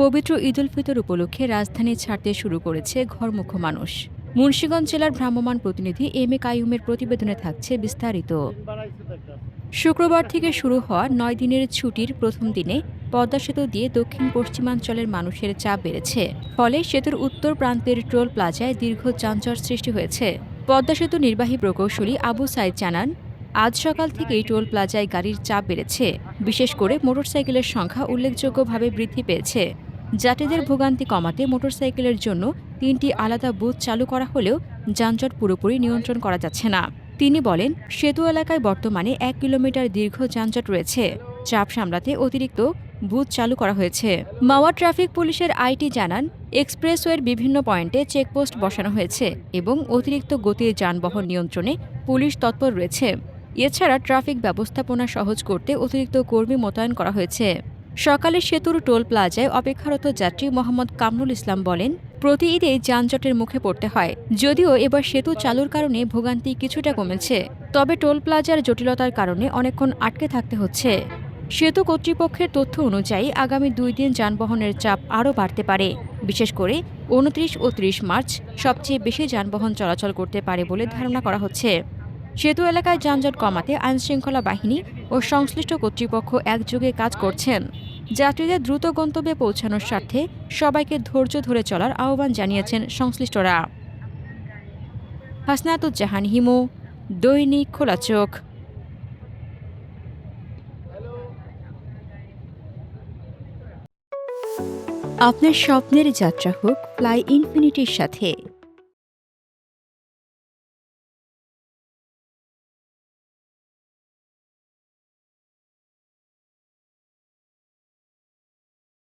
পবিত্র ঈদুল ফিতর উপলক্ষে রাজধানী ছাড়তে শুরু করেছে ঘরমুখ মানুষ। মুন্সিগঞ্জ জেলার ভ্রাম্যমাণ প্রতিনিধি এম এ কাইয়ুমের প্রতিবেদনে থাকছে বিস্তারিত। শুক্রবার থেকে শুরু হওয়া নয় দিনের ছুটির প্রথম দিনে পদ্মা সেতু দিয়ে দক্ষিণ পশ্চিমাঞ্চলের মানুষের চাপ বেড়েছে। ফলে সেতুর উত্তর প্রান্তের টোল প্লাজায় দীর্ঘ যানজট সৃষ্টি হয়েছে। পদ্মা সেতু নির্বাহী প্রকৌশলী আবু সাইদ জানান, আজ সকাল থেকেই টোল প্লাজায় গাড়ির চাপ বেড়েছে। বিশেষ করে মোটরসাইকেলের সংখ্যা উল্লেখযোগ্যভাবে বৃদ্ধি পেয়েছে। যাত্রীদের ভোগান্তি কমাতে মোটরসাইকেলের জন্য তিনটি আলাদা বুথ চালু করা হলেও যানজট পুরোপুরি নিয়ন্ত্রণ করা যাচ্ছে না। তিনি বলেন, সেতু এলাকায় বর্তমানে এক কিলোমিটার দীর্ঘ যানজট রয়েছে। চাপ সামলাতে অতিরিক্ত বুথ চালু করা হয়েছে। মাওয়া ট্রাফিক পুলিশের আইটি জানান, এক্সপ্রেসওয়ের বিভিন্ন পয়েন্টে চেকপোস্ট বসানো হয়েছে এবং অতিরিক্ত গতির যানবাহন নিয়ন্ত্রণে পুলিশ তৎপর রয়েছে। এছাড়া ট্রাফিক ব্যবস্থাপনা সহজ করতে অতিরিক্ত কর্মী মোতায়েন করা হয়েছে। সকালে সেতুর টোল প্লাজায় অপেক্ষারত যাত্রী মোহাম্মদ কামরুল ইসলাম বলেন, প্রতি ঈদে যানজটের মুখে পড়তে হয়। যদিও এবার সেতু চালুর কারণে ভোগান্তি কিছুটা কমেছে, তবে টোল প্লাজার জটিলতার কারণে অনেকক্ষণ আটকে থাকতে হচ্ছে। সেতু কর্তৃপক্ষের তথ্য অনুযায়ী আগামী দুই দিন যানবাহনের চাপ আরও বাড়তে পারে। বিশেষ করে উনত্রিশ ও ত্রিশ মার্চ সবচেয়ে বেশি যানবাহন চলাচল করতে পারে বলে ধারণা করা হচ্ছে। সেতু এলাকায় যানজট কমাতে আইনশৃঙ্খলা বাহিনী ও সংশ্লিষ্ট কর্তৃপক্ষ একযোগে কাজ করছেন। যাত্রীদের দ্রুত গন্তব্যে পৌঁছানোর স্বার্থে সবাইকে ধৈর্য ধরে চলার আহ্বান জানিয়েছেন সংশ্লিষ্টরা। হাসনাতুজ্জাহান হিমু, দৈনিক খোলা চোখ। আপনার স্বপ্নের যাত্রা হোক ফ্লাই ইনফিনিটির সাথে।